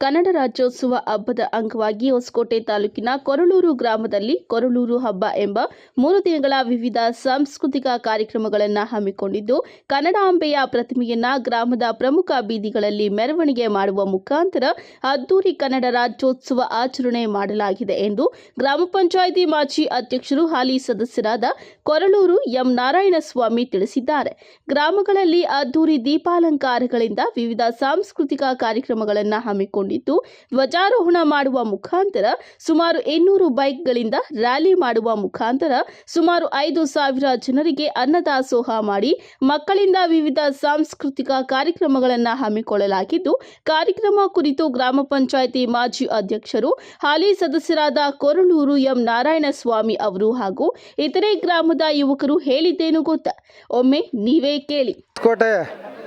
ಕನ್ನಡ ರಾಜ್ಯೋತ್ಸವ ಹಬ್ಬದ ಅಂಗವಾಗಿ ಹೊಸಕೋಟೆ ತಾಲೂಕಿನ ಕೊರಳೂರು ಗ್ರಾಮದಲ್ಲಿ ಕೊರಳೂರು ಹಬ್ಬ ಎಂಬ ಮೂರು ದಿನಗಳ ವಿವಿಧ ಸಾಂಸ್ಕೃತಿಕ ಕಾರ್ಯಕ್ರಮಗಳನ್ನು ಹಮ್ಮಿಕೊಂಡಿದ್ದು ಕನ್ನಡಾಂಬೆಯ ಪ್ರತಿಮೆಯನ್ನ ಗ್ರಾಮದ ಪ್ರಮುಖ ಬೀದಿಗಳಲ್ಲಿ ಮೆರವಣಿಗೆ ಮಾಡುವ ಮುಖಾಂತರ ಅದ್ದೂರಿ ಕನ್ನಡ ರಾಜ್ಯೋತ್ಸವ ಆಚರಣೆ ಮಾಡಲಾಗಿದೆ ಎಂದು ಗ್ರಾಮ ಪಂಚಾಯಿತಿ ಮಾಜಿ ಅಧ್ಯಕ್ಷರು ಹಾಲಿ ಸದಸ್ಯರಾದ ಕೊರಳೂರು ಎಂ ನಾರಾಯಣಸ್ವಾಮಿ ತಿಳಿಸಿದ್ದಾರೆ. ಗ್ರಾಮಗಳಲ್ಲಿ ಅದ್ದೂರಿ ದೀಪಾಲಂಕಾರಗಳಿಂದ ವಿವಿಧ ಸಾಂಸ್ಕೃತಿಕ ಕಾರ್ಯಕ್ರಮಗಳನ್ನು ಹಮ್ಮಿಕೊಂಡಿದ್ದು ಧ್ವಜಾರೋಹಣ ಮಾಡುವ ಮುಖಾಂತರ ಸುಮಾರು ಇನ್ನೂರು ಬೈಕ್ಗಳಿಂದ ರ್ಯಾಲಿ ಮಾಡುವ ಮುಖಾಂತರ ಸುಮಾರು ಐದು ಸಾವಿರ ಜನರಿಗೆ ಅನ್ನದಾಸೋಹ ಮಾಡಿ, ಮಕ್ಕಳಿಂದ ವಿವಿಧ ಸಾಂಸ್ಕೃತಿಕ ಕಾರ್ಯಕ್ರಮಗಳನ್ನು ಹಮ್ಮಿಕೊಳ್ಳಲಾಗಿದ್ದು, ಕಾರ್ಯಕ್ರಮ ಕುರಿತು ಗ್ರಾಮ ಪಂಚಾಯಿತಿ ಮಾಜಿ ಅಧ್ಯಕ್ಷರು, ಹಾಲಿ ಸದಸ್ಯರಾದ ಕೊರಳೂರು ಎಂ ನಾರಾಯಣಸ್ವಾಮಿ ಅವರು ಹಾಗೂ ಇತರೆ ಗ್ರಾಮದ ಯುವಕರು ಹೇಳಿದ್ದೇನು ಗೊತ್ತಾ? ಒಮ್ಮೆ ನೀವೇ ಕೇಳಿ.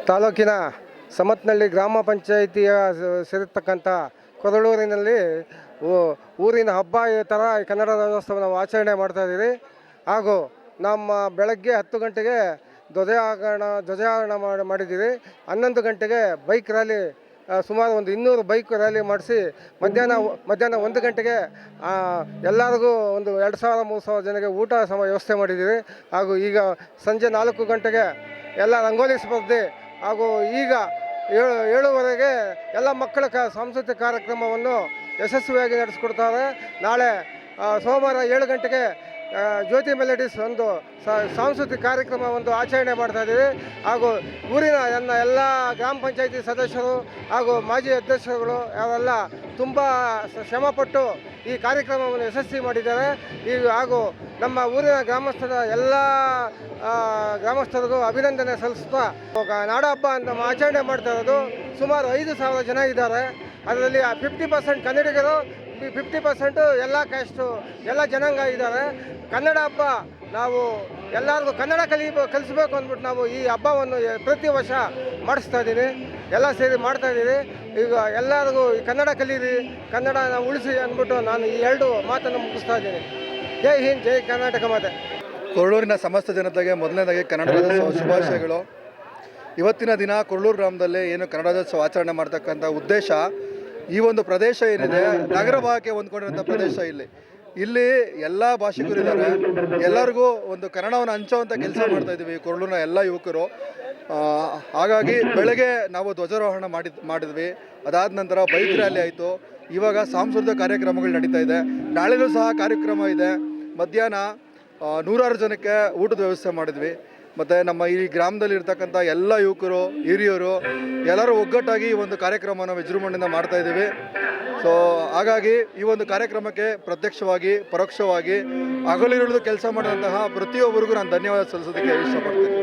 ತಾಲೂಕಿನ ಸಮತ್ನಳ್ಳಿ ಗ್ರಾಮ ಪಂಚಾಯಿತಿಯ ಸೇರಿರ್ತಕ್ಕಂಥ ಕೊರಳೂರಿನಲ್ಲಿ ಊರಿನ ಹಬ್ಬ ಈ ಥರ ಕನ್ನಡ ರಾಜ್ಯೋತ್ಸವ ನಾವು ಆಚರಣೆ ಮಾಡ್ತಾ ಇದ್ದೀವಿ ಹಾಗೂ ನಮ್ಮ ಬೆಳಗ್ಗೆ ಹತ್ತು ಗಂಟೆಗೆ ಧ್ವಜಾರೋಹಣ ಧ್ವಜಾರೋಹಣ ಮಾಡಿ, ಮಾಡಿದ್ದೀರಿ. ಹನ್ನೊಂದು ಗಂಟೆಗೆ ಬೈಕ್ ರ್ಯಾಲಿ ಸುಮಾರು ಒಂದು ಇನ್ನೂರು ಬೈಕ್ ರ್ಯಾಲಿ ಮಾಡಿಸಿ ಮಧ್ಯಾಹ್ನ ಮಧ್ಯಾಹ್ನ ಒಂದು ಗಂಟೆಗೆ ಎಲ್ಲರಿಗೂ ಒಂದು ಎರಡು ಸಾವಿರ, ಮೂರು ಸಾವಿರ ಜನಕ್ಕೆ ಊಟ ಸಮ, ವ್ಯವಸ್ಥೆ ಮಾಡಿದ್ದೀವಿ ಹಾಗೂ ಈಗ ಸಂಜೆ ನಾಲ್ಕು ಗಂಟೆಗೆ ಎಲ್ಲ ರಂಗೋಲಿ ಸ್ಪರ್ಧೆ ಹಾಗೂ ಈಗ ಏಳು, ಏಳುವರೆಗೆ ಎಲ್ಲ ಮಕ್ಕಳ ಕ, ಸಾಂಸ್ಕೃತಿಕ ಕಾರ್ಯಕ್ರಮವನ್ನು ಯಶಸ್ವಿಯಾಗಿ ನಡೆಸಿಕೊಡ್ತಾರೆ. ನಾಳೆ ಸೋಮವಾರ ಏಳು ಗಂಟೆಗೆ ಜ್ಯೋತಿ ಮೆಲಡೀಸ್ ಒಂದು ಸಾಂಸ್ಕೃತಿಕ ಕಾರ್ಯಕ್ರಮ ಒಂದು ಆಚರಣೆ ಮಾಡ್ತಾ ಇದ್ದೀವಿ. ಹಾಗೂ ಊರಿನ ಎಲ್ಲ ಗ್ರಾಮ ಪಂಚಾಯಿತಿ ಸದಸ್ಯರು ಹಾಗೂ ಮಾಜಿ ಅಧ್ಯಕ್ಷರುಗಳು, ಅವರೆಲ್ಲ ತುಂಬ ಶ್ರಮಪಟ್ಟು ಈ ಕಾರ್ಯಕ್ರಮವನ್ನು ಯಶಸ್ವಿ ಮಾಡಿದ್ದಾರೆ. ಈ ಹಾಗೂ ನಮ್ಮ ಊರಿನ ಗ್ರಾಮಸ್ಥರ ಎಲ್ಲ ಗ್ರಾಮಸ್ಥರಿಗೂ ಅಭಿನಂದನೆ ಸಲ್ಲಿಸ್ತಾ ನಾಡಹಬ್ಬ ನಾಡ ಹಬ್ಬ ಅಂತ ಆಚರಣೆ ಮಾಡ್ತಾ ಇರೋದು. ಸುಮಾರು ಐದು ಸಾವಿರ ಜನ ಇದ್ದಾರೆ. ಅದರಲ್ಲಿ ಫಿಫ್ಟಿ ಪರ್ಸೆಂಟ್ ಕನ್ನಡಿಗರು ಫಿಫ್ಟಿ ಪರ್ಸೆಂಟು ಎಲ್ಲ ಕ್ಯಾಸ್ಟು ಎಲ್ಲ ಜನಾಂಗ ಇದ್ದಾರೆ. ಕನ್ನಡ ಹಬ್ಬ ನಾವು ಎಲ್ಲರಿಗೂ ಕನ್ನಡ ಕಲಿಬೇಕು ಕಲಿಸ್ಬೇಕು ಅಂದ್ಬಿಟ್ಟು ನಾವು ಈ ಹಬ್ಬವನ್ನು ಪ್ರತಿ ವರ್ಷ ಮಾಡಿಸ್ತಾ ಇದ್ದೀನಿ ಎಲ್ಲ ಸೇರಿ ಮಾಡ್ತಾ ಇದ್ದೀವಿ. ಈಗ ಎಲ್ಲರಿಗೂ ಕನ್ನಡ ಕಲೀರಿ ಕನ್ನಡ ಉಳಿಸಿ ಅಂದ್ಬಿಟ್ಟು ನಾನು ಈ ಎರಡು ಮಾತನ್ನು ಮುಗಿಸ್ತಾ ಇದ್ದೀನಿ. ಜೈ ಹಿಂದ್, ಜೈ ಕರ್ನಾಟಕ ಮಾತೆ. ಕೊರಳೂರಿನ ಸಮಸ್ತ ಜನತೆಗೆ ಮೊದಲನೇದಾಗಿ ಕನ್ನಡದ ಶುಭಾಶಯಗಳು. ಇವತ್ತಿನ ದಿನ ಕೊರಳೂರು ಗ್ರಾಮದಲ್ಲಿ ಏನು ಕನ್ನಡ ರಾಜ್ಯೋತ್ಸವ ಆಚರಣೆ ಮಾಡ್ತಕ್ಕಂಥ ಉದ್ದೇಶ, ಈ ಒಂದು ಪ್ರದೇಶ ಏನಿದೆ, ನಗರ ಭಾಗಕ್ಕೆ ಹೊಂದ್ಕೊಂಡಿರೋಂಥ ಪ್ರದೇಶ ಇಲ್ಲಿ. ಇಲ್ಲಿ ಎಲ್ಲ ಭಾಷಿಕರು ಇದ್ದಾರೆ. ಎಲ್ಲರಿಗೂ ಒಂದು ಕನ್ನಡವನ್ನು ಹಂಚುವಂಥ ಕೆಲಸ ಮಾಡ್ತಾ ಇದ್ದೀವಿ ಕೊರಳೂರಿನ ಎಲ್ಲ ಯುವಕರು. ಹಾಗಾಗಿ ಬೆಳಗ್ಗೆ ನಾವು ಧ್ವಜಾರೋಹಣ ಮಾಡಿದ್ ಮಾಡಿದ್ವಿ. ಅದಾದ ನಂತರ ಬೈಕ್ ರ್ಯಾಲಿ ಆಯಿತು. ಇವಾಗ ಸಾಂಸ್ಕೃತಿಕ ಕಾರ್ಯಕ್ರಮಗಳು ನಡೀತಾ ಇದೆ. ನಾಳೆನೂ ಸಹ ಕಾರ್ಯಕ್ರಮ ಇದೆ. ಮಧ್ಯಾಹ್ನ ನೂರಾರು ಜನಕ್ಕೆ ಊಟದ ವ್ಯವಸ್ಥೆ ಮಾಡಿದ್ವಿ. ಮತ್ತು ನಮ್ಮ ಈ ಗ್ರಾಮದಲ್ಲಿ ಇರ್ತಕ್ಕಂಥ ಎಲ್ಲ ಯುವಕರು, ಹಿರಿಯರು ಎಲ್ಲರೂ ಒಗ್ಗಟ್ಟಾಗಿ ಈ ಒಂದು ಕಾರ್ಯಕ್ರಮವನ್ನು ವಿಜೃಂಭಣೆಯಿಂದ ಮಾಡ್ತಾ ಇದ್ದೀವಿ. ಸೊ ಹಾಗಾಗಿ ಈ ಒಂದು ಕಾರ್ಯಕ್ರಮಕ್ಕೆ ಪ್ರತ್ಯಕ್ಷವಾಗಿ, ಪರೋಕ್ಷವಾಗಿ ಹಗಲಿರುಳಿದು ಕೆಲಸ ಮಾಡಿದಂತಹ ಪ್ರತಿಯೊಬ್ಬರಿಗೂ ನಾನು ಧನ್ಯವಾದ ಸಲ್ಲಿಸೋದಕ್ಕೆ ಇಷ್ಟಪಡ್ತೀನಿ.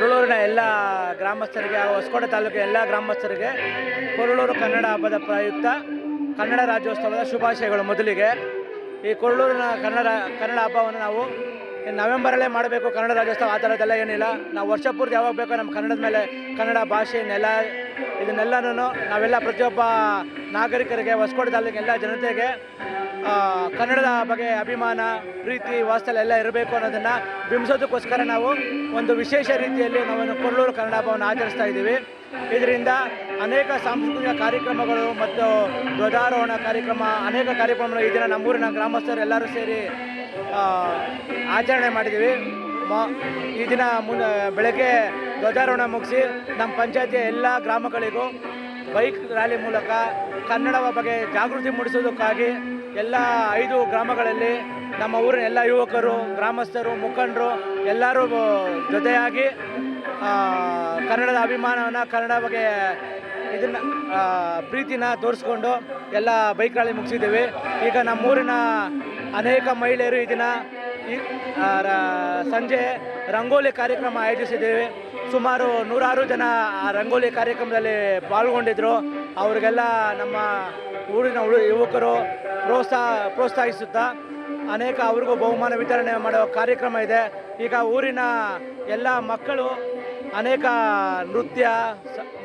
ಕೊರಳೂರಿನ ಎಲ್ಲ ಗ್ರಾಮಸ್ಥರಿಗೆ ಹಾಗೂ ಹೊಸಕೋಟೆ ತಾಲೂಕಿನ ಎಲ್ಲ ಗ್ರಾಮಸ್ಥರಿಗೆ ಕೊರಳೂರು ಕನ್ನಡ ಹಬ್ಬದ ಪ್ರಯುಕ್ತ ಕನ್ನಡ ರಾಜ್ಯೋತ್ಸವದ ಶುಭಾಶಯಗಳು ಮೊದಲಿಗೆ. ಈ ಕೊರಳೂರಿನ ಕನ್ನಡ ಕನ್ನಡ ಹಬ್ಬವನ್ನು ನಾವು ನವೆಂಬರಲ್ಲೇ ಮಾಡಬೇಕು. ಕನ್ನಡ ರಾಜ್ಯೋತ್ಸವ ಆ ಥರದ್ದೆಲ್ಲ ಏನಿಲ್ಲ. ನಾವು ವರ್ಷ ಪೂರ್ತಿ ಯಾವಾಗ ಬೇಕೋ ನಮ್ಮ ಕನ್ನಡದ ಮೇಲೆ ಕನ್ನಡ ಭಾಷೆ ನೆಲ, ಇದನ್ನೆಲ್ಲನೂ ನಾವೆಲ್ಲ ಪ್ರತಿಯೊಬ್ಬ ನಾಗರಿಕರಿಗೆ, ಹೊಸಕೋಟೆ ತಾಲೂಕಿನ ಎಲ್ಲ ಜನತೆಗೆ ಕನ್ನಡದ ಬಗ್ಗೆ ಅಭಿಮಾನ, ಪ್ರೀತಿ ವಾಸ್ತಲ ಎಲ್ಲ ಇರಬೇಕು ಅನ್ನೋದನ್ನು ಬಿಂಬಿಸೋದಕ್ಕೋಸ್ಕರ ನಾವು ಒಂದು ವಿಶೇಷ ರೀತಿಯಲ್ಲಿ ನಾವು ಕೊರಳೂರು ಕನ್ನಡ ಹಬ್ಬವನ್ನು ಆಚರಿಸ್ತಾ ಇದ್ದೀವಿ. ಇದರಿಂದ ಅನೇಕ ಸಾಂಸ್ಕೃತಿಕ ಕಾರ್ಯಕ್ರಮಗಳು ಮತ್ತು ಧ್ವಜಾರೋಹಣ ಕಾರ್ಯಕ್ರಮ, ಅನೇಕ ಕಾರ್ಯಕ್ರಮಗಳು ಈ ದಿನ ನಮ್ಮೂರಿನ ಗ್ರಾಮಸ್ಥರು ಎಲ್ಲರೂ ಸೇರಿ ಆಚರಣೆ ಮಾಡಿದ್ದೀವಿ. ಈ ದಿನ ಮುನ್ನ, ಬೆಳಗ್ಗೆ ಧ್ವಜಾರೋಹಣ ಮುಗಿಸಿ ನಮ್ಮ ಪಂಚಾಯತಿಯ ಎಲ್ಲ ಗ್ರಾಮಗಳಿಗೂ ಬೈಕ್ ರ್ಯಾಲಿ ಮೂಲಕ ಕನ್ನಡದ ಬಗ್ಗೆ ಜಾಗೃತಿ ಮೂಡಿಸೋದಕ್ಕಾಗಿ ಎಲ್ಲ ಐದು ಗ್ರಾಮಗಳಲ್ಲಿ ನಮ್ಮ ಊರಿನ ಎಲ್ಲ ಯುವಕರು, ಗ್ರಾಮಸ್ಥರು, ಮುಖಂಡರು ಎಲ್ಲರೂ ಜೊತೆಯಾಗಿ ಕನ್ನಡದ ಅಭಿಮಾನವನ್ನು ಕನ್ನಡ ಬಗ್ಗೆ ಇದನ್ನು ಪ್ರೀತಿನ ತೋರಿಸ್ಕೊಂಡು ಎಲ್ಲ ಬೈಕ್ ರ್ಯಾಲಿ ಮುಗಿಸಿದ್ದೀವಿ. ಈಗ ನಮ್ಮೂರಿನ ಅನೇಕ ಮಹಿಳೆಯರು ಇದನ್ನು ಸಂಜೆ ರಂಗೋಲಿ ಕಾರ್ಯಕ್ರಮ ಆಯೋಜಿಸಿದ್ದೇವೆ. ಸುಮಾರು ನೂರಾರು ಜನ ಆ ರಂಗೋಲಿ ಕಾರ್ಯಕ್ರಮದಲ್ಲಿ ಪಾಲ್ಗೊಂಡಿದ್ದರು ಅವರಿಗೆಲ್ಲ ನಮ್ಮ ಊರಿನ ಯುವಕರು ಪ್ರೋತ್ಸಾಹ ಪ್ರೋತ್ಸಾಹಿಸುತ್ತಾ ಅನೇಕ ಅವ್ರಿಗೂ ಬಹುಮಾನ ವಿತರಣೆ ಮಾಡೋ ಕಾರ್ಯಕ್ರಮ ಇದೆ. ಈಗ ಊರಿನ ಎಲ್ಲ ಮಕ್ಕಳು ಅನೇಕ ನೃತ್ಯ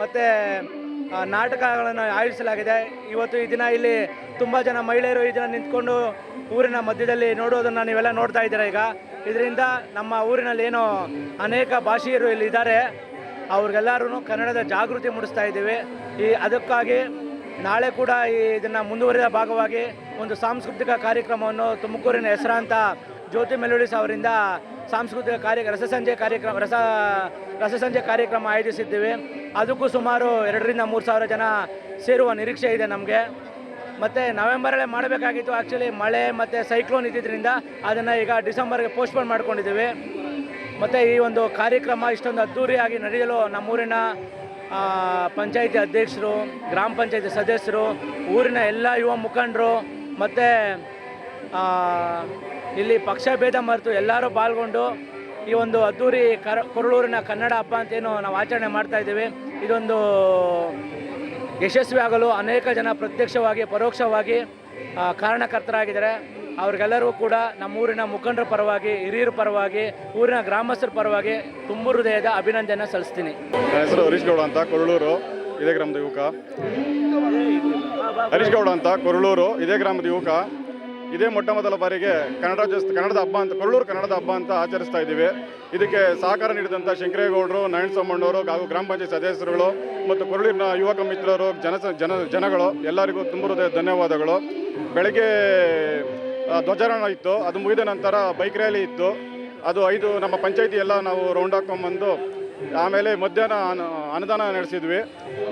ಮತ್ತು ನಾಟಕಗಳನ್ನು ಆಯೋಜಿಸಲಾಗಿದೆ. ಇವತ್ತು ಈ ದಿನ ಇಲ್ಲಿ ತುಂಬ ಜನ ಮಹಿಳೆಯರು ಈ ದಿನ ನಿಂತ್ಕೊಂಡು ಊರಿನ ಮಧ್ಯದಲ್ಲಿ ನೋಡೋದನ್ನು ನೀವೆಲ್ಲ ನೋಡ್ತಾ ಇದ್ದೀರಾ ಈಗ? ಇದರಿಂದ ನಮ್ಮ ಊರಿನಲ್ಲಿ ಏನು ಅನೇಕ ಭಾಷೆಯರು ಇಲ್ಲಿ ಇದ್ದಾರೆ ಅವ್ರಿಗೆಲ್ಲರೂ ಕನ್ನಡದ ಜಾಗೃತಿ ಮೂಡಿಸ್ತಾ ಇದ್ದೀವಿ. ಈ ಅದಕ್ಕಾಗಿ ನಾಳೆ ಕೂಡ ಈ ಇದನ್ನು ಮುಂದುವರಿದ ಭಾಗವಾಗಿ ಒಂದು ಸಾಂಸ್ಕೃತಿಕ ಕಾರ್ಯಕ್ರಮವನ್ನು ತುಮಕೂರಿನ ಹೆಸರಾಂತ ಜ್ಯೋತಿ ಮೆಲೋಡಿಸ್ ಅವರಿಂದ ಸಾಂಸ್ಕೃತಿಕ ಕಾರ್ಯ ರಸಸಂಜೆ ಕಾರ್ಯಕ್ರಮ, ರಸ ರಸಸಂಜೆ ಕಾರ್ಯಕ್ರಮ ಆಯೋಜಿಸಿದ್ದೀವಿ. ಅದಕ್ಕೂ ಸುಮಾರು ಎರಡರಿಂದ ಮೂರು ಸಾವಿರ ಜನ ಸೇರುವ ನಿರೀಕ್ಷೆ ಇದೆ ನಮಗೆ. ಮತ್ತು ನವೆಂಬರಲ್ಲೇ ಮಾಡಬೇಕಾಗಿತ್ತು ಆ್ಯಕ್ಚುಲಿ ಮಳೆ ಮತ್ತು ಸೈಕ್ಲೋನ್ ಇದ್ದಿದ್ದರಿಂದ ಅದನ್ನು ಈಗ ಡಿಸೆಂಬರ್ಗೆ ಪೋಸ್ಟ್ಪೋನ್ ಮಾಡ್ಕೊಂಡಿದ್ದೀವಿ. ಮತ್ತು ಈ ಒಂದು ಕಾರ್ಯಕ್ರಮ ಇಷ್ಟೊಂದು ಅದ್ದೂರಿಯಾಗಿ ನಡೆಯಲು ನಮ್ಮೂರಿನ ಪಂಚಾಯಿತಿ ಅಧ್ಯಕ್ಷರು, ಗ್ರಾಮ ಪಂಚಾಯಿತಿ ಸದಸ್ಯರು, ಊರಿನ ಎಲ್ಲ ಯುವ ಮುಖಂಡರು, ಮತ್ತು ಇಲ್ಲಿ ಪಕ್ಷ ಭೇದ ಮರೆತು ಎಲ್ಲರೂ ಪಾಲ್ಗೊಂಡು ಈ ಒಂದು ಅದ್ದೂರಿ ಕರ, ಕೊರಳೂರಿನ ಕನ್ನಡ ಹಬ್ಬ ಅಂತೇನು ನಾವು ಆಚರಣೆ ಮಾಡ್ತಾ ಇದ್ದೀವಿ. ಇದೊಂದು ಯಶಸ್ವಿ ಆಗಲು ಅನೇಕ ಜನ ಪ್ರತ್ಯಕ್ಷವಾಗಿ, ಪರೋಕ್ಷವಾಗಿ ಕಾರಣಕರ್ತರಾಗಿದ್ದಾರೆ. ಅವ್ರಿಗೆಲ್ಲರಿಗೂ ಕೂಡ ನಮ್ಮೂರಿನ ಮುಖಂಡರ ಪರವಾಗಿ, ಹಿರಿಯರ ಪರವಾಗಿ, ಊರಿನ ಗ್ರಾಮಸ್ಥರ ಪರವಾಗಿ ತುಂಬ ಹೃದಯದ ಅಭಿನಂದನೆ ಸಲ್ಲಿಸ್ತೀನಿ ಹೆಸರು ಹರೀಶ್ ಗೌಡ ಅಂತ, ಕೊರಳೂರು, ಇದೇ ಗ್ರಾಮದ ಯುವಕ. ಹರೀಶ್ ಗೌಡ ಅಂತ, ಕೊರಳೂರು, ಇದೇ ಗ್ರಾಮದ ಯುವಕ. ಇದೇ ಮೊಟ್ಟ ಮೊದಲ ಬಾರಿಗೆ ಕನ್ನಡ ಕನ್ನಡದ ಹಬ್ಬ ಅಂತ, ಕೊಳ್ಳೂರು ಕನ್ನಡದ ಹಬ್ಬ ಅಂತ ಆಚರಿಸ್ತಾ ಇದ್ದೀವಿ. ಇದಕ್ಕೆ ಸಹಕಾರ ನೀಡಿದಂಥ ಶಂಕರೇಗೌಡರು ನಾರಾಯಣ ಸೋಮಣ್ಣವರು ಹಾಗೂ ಗ್ರಾಮ ಪಂಚಾಯತ್ ಸದಸ್ಯರುಗಳು ಮತ್ತು ಕೊರಳೂರಿನ ಯುವಕ ಮಿತ್ರರು, ಜನ ಜನ ಜನಗಳು, ಎಲ್ಲರಿಗೂ ತುಂಬ ಹೃದಯ ಧನ್ಯವಾದಗಳು. ಬೆಳಗ್ಗೆ ಧ್ವಜಾರೋಹಣ ಇತ್ತು. ಅದು ಮುಗಿದ ನಂತರ ಬೈಕ್ ರ್ಯಾಲಿ ಇತ್ತು. ಅದು ಐದು ನಮ್ಮ ಪಂಚಾಯತಿ ಎಲ್ಲ ನಾವು ರೌಂಡ್ ಹಾಕೊಂಡ್ಬಂದು ಆಮೇಲೆ ಮಧ್ಯಾಹ್ನ ಅನುದಾನ ನಡೆಸಿದ್ವಿ.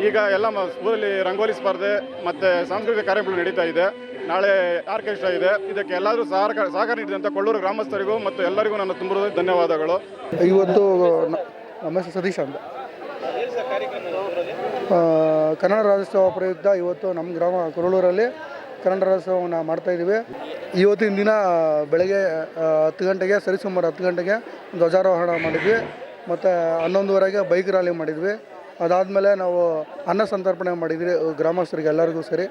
ಈಗ ಎಲ್ಲ ಸ್ಕೂಲಲ್ಲಿ ರಂಗೋಲಿ ಸ್ಪರ್ಧೆ ಮತ್ತು ಸಾಂಸ್ಕೃತಿಕ ಕಾರ್ಯಕ್ರಮ ನಡೀತಾ ಇದೆ. ನಾಳೆ ಆರ್ಕೆಸ್ಟ್ರಾ ಇದೆ. ಇದಕ್ಕೆ ಎಲ್ಲರೂ ಸಹಕಾರ ಸಹಕಾರ ನೀಡಿದಂಥ ಕೊಳ್ಳೂರು ಗ್ರಾಮಸ್ಥರಿಗೂ ಮತ್ತು ಎಲ್ಲರಿಗೂ ನನ್ನ ತುಂಬ ಧನ್ಯವಾದಗಳು. ಇವತ್ತು ನಮ್ಮ ಹೆಸರು ಸತೀಶ್ ಅಂತ. ಕನ್ನಡ ರಾಜ್ಯೋತ್ಸವ ಪ್ರಯುಕ್ತ ಇವತ್ತು ನಮ್ಮ ಗ್ರಾಮ ಕೊಳ್ಳೂರಲ್ಲಿ ಕನ್ನಡ ರಾಜ್ಯೋತ್ಸವವನ್ನು ಮಾಡ್ತಾಯಿದ್ದೀವಿ ಇವತ್ತಿನ ದಿನ ಬೆಳಗ್ಗೆ ಹತ್ತು ಗಂಟೆಗೆ ಸರಿಸುಮಾರು ಹತ್ತು ಗಂಟೆಗೆ ಧ್ವಜಾರೋಹಣ ಮಾಡಿದ್ವಿ. ಮತ್ತು ಹನ್ನೊಂದುವರೆಗೆ ಬೈಕ್ ರ್ಯಾಲಿ ಮಾಡಿದ್ವಿ. ಅದಾದಮೇಲೆ ನಾವು ಅನ್ನ ಸಂತರ್ಪಣೆ ಮಾಡಿದ್ವಿ ಗ್ರಾಮಸ್ಥರಿಗೆ ಎಲ್ಲರಿಗೂ ಸೇರಿ.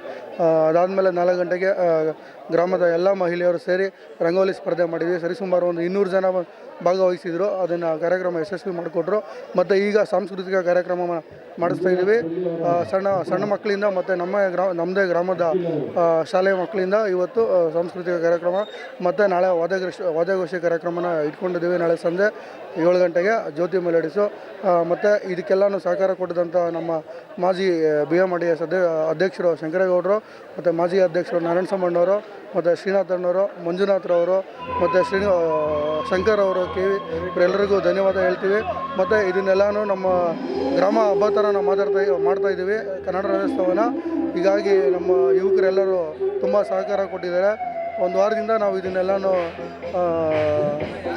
ಅದಾದಮೇಲೆ ನಾಲ್ಕು ಗಂಟೆಗೆ ಗ್ರಾಮದ ಎಲ್ಲ ಮಹಿಳೆಯರು ಸೇರಿ ರಂಗೋಲಿ ಸ್ಪರ್ಧೆ ಮಾಡಿದ್ವಿ. ಸರಿಸುಮಾರು ಒಂದು ಇನ್ನೂರು ಜನ ಭಾಗವಹಿಸಿದ್ರು, ಅದನ್ನು ಕಾರ್ಯಕ್ರಮ ಯಶಸ್ವಿ ಮಾಡಿಕೊಟ್ರು. ಮತ್ತು ಈಗ ಸಾಂಸ್ಕೃತಿಕ ಕಾರ್ಯಕ್ರಮ ಮಾಡಿಸ್ತಾ ಇದ್ದೀವಿ ಸಣ್ಣ ಸಣ್ಣ ಮಕ್ಕಳಿಂದ ಮತ್ತು ನಮ್ಮ ಗ್ರಾಮ ನಮ್ಮದೇ ಗ್ರಾಮದ ಶಾಲೆಯ ಮಕ್ಕಳಿಂದ ಇವತ್ತು ಸಾಂಸ್ಕೃತಿಕ ಕಾರ್ಯಕ್ರಮ ಮತ್ತು ನಾಳೆ ವಾದ್ಯಗೋಷ್ಠಿ ವಾದ್ಯಗೋಷ್ಠಿ ಕಾರ್ಯಕ್ರಮನ ಇಟ್ಕೊಂಡಿದ್ದೀವಿ ನಾಳೆ ಸಂಜೆ ಏಳು ಗಂಟೆಗೆ ಜ್ಯೋತಿ ಮೆಲಡಿಸು. ಮತ್ತು ಇದಕ್ಕೆಲ್ಲನೂ ಸಹಕಾರ ಕೊಟ್ಟಿದಂಥ ನಮ್ಮ ಮಾಜಿ ಬಿ ಎಂ ಡಿ ಎಸ್ ಅಧ್ಯಕ್ಷರು ಶಂಕರೇಗೌಡರು, ಮತ್ತು ಮಾಜಿ ಅಧ್ಯಕ್ಷರು ನಾರಾಯಣ ಸಮ್ಮಣ್ಣವರು ಮತ್ತು ಶ್ರೀನಾಥಣ್ಣವರು ಮಂಜುನಾಥ್ರವರು ಮತ್ತು ಶ್ರೀ ಶಂಕರ್ ಅವರು ಕೆ ವಿ ಇವರೆಲ್ಲರಿಗೂ ಧನ್ಯವಾದ ಹೇಳ್ತೀವಿ. ಮತ್ತು ಇದನ್ನೆಲ್ಲನೂ ನಮ್ಮ ಗ್ರಾಮ ಹಬ್ಬ ಥರ ನಾವು ಮಾತಾಡ್ತಾ ಮಾಡ್ತಾ ಇದ್ದೀವಿ. ಕನ್ನಡ ರಾಜ್ಯೋತ್ಸವನ. ಹೀಗಾಗಿ ನಮ್ಮ ಯುವಕರೆಲ್ಲರೂ ತುಂಬ ಸಹಕಾರ ಕೊಟ್ಟಿದ್ದಾರೆ. ಒಂದು ವಾರದಿಂದ ನಾವು ಇದನ್ನೆಲ್ಲನೂ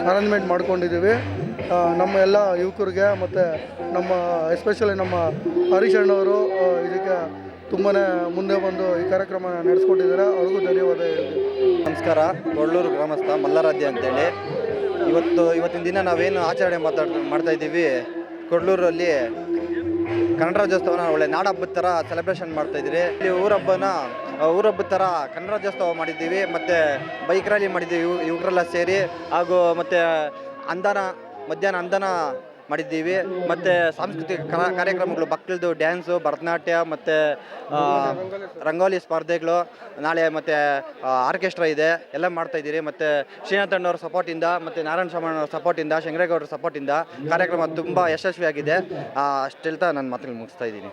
ಅರೇಂಜ್ಮೆಂಟ್ ಮಾಡ್ಕೊಂಡಿದ್ದೀವಿ. ನಮ್ಮ ಎಲ್ಲ ಯುವಕರಿಗೆ ಮತ್ತು ನಮ್ಮ ಎಸ್ಪೆಷಲಿ ನಮ್ಮ ಹರೀಶ್ ಅಣ್ಣವರು ಇದಕ್ಕೆ ತುಂಬಾ ಮುಂದೆ ಬಂದು ಈ ಕಾರ್ಯಕ್ರಮ ನಡೆಸ್ಕೊಟ್ಟಿದ್ದಾರೆ. ಅವ್ರಿಗೂ ಧನ್ಯವಾದ ನಮಸ್ಕಾರ. ಕೊಳ್ಳೂರು ಗ್ರಾಮಸ್ಥ ಮಲ್ಲರಾಧ್ಯ ಅಂತೇಳಿ. ಇವತ್ತು, ಇವತ್ತಿನ ದಿನ ನಾವೇನು ಆಚರಣೆ ಮಾತಾಡ್, ಮಾಡ್ತಾ ಇದ್ದೀವಿ. ಕೊಡ್ಲೂರಲ್ಲಿ ಕನ್ನಡ ರಾಜ್ಯೋತ್ಸವನ ಒಳ್ಳೆ ನಾಡಹಬ್ಬದ ಥರ ಸೆಲೆಬ್ರೇಷನ್ ಮಾಡ್ತಾ ಇದ್ದೀರಿ. ಇಲ್ಲಿ ಊರಹಬ್ಬನ ಊರಬ್ಬದ ಥರ ಕನ್ನಡ ರಾಜ್ಯೋತ್ಸವ ಮಾಡಿದ್ದೀವಿ. ಮತ್ತು ಬೈಕ್ ರ್ಯಾಲಿ ಮಾಡಿದ್ದೀವಿ ಯುವಕರೆಲ್ಲ ಸೇರಿ. ಹಾಗೂ ಮತ್ತು ಅಂದನ, ಮಧ್ಯಾಹ್ನ ಅಂದಾನ ಮಾಡಿದ್ದೀವಿ. ಮತ್ತು ಸಾಂಸ್ಕೃತಿಕ ಕಾರ್ಯಕ್ರಮಗಳು ಮಕ್ಕಳದು ಡ್ಯಾನ್ಸು ಭರತನಾಟ್ಯ, ಮತ್ತು ರಂಗೋಲಿ ಸ್ಪರ್ಧೆಗಳು, ನಾಳೆ ಮತ್ತು ಆರ್ಕೆಸ್ಟ್ರಾ ಇದೆ. ಎಲ್ಲ ಮಾಡ್ತಾಯಿದ್ದೀರಿ ಮತ್ತು ಶ್ರೀನಾಥಣ್ಣವ್ರ ಸಪೋರ್ಟಿಂದ ಮತ್ತು ನಾರಾಯಣ ಸ್ವಾಮಣ್ಣವ್ರ ಸಪೋರ್ಟಿಂದ ಶಂಕರೇಗೌಡರ ಸಪೋರ್ಟಿಂದ ಕಾರ್ಯಕ್ರಮ ತುಂಬ ಯಶಸ್ವಿಯಾಗಿದೆ. ಅಷ್ಟೆಲ್ತ ಅಷ್ಟು ಹೇಳ್ತಾ ನನ್ನ ಮಾತುಗಳು ಮುಗಿಸ್ತಾ ಇದ್ದೀನಿ.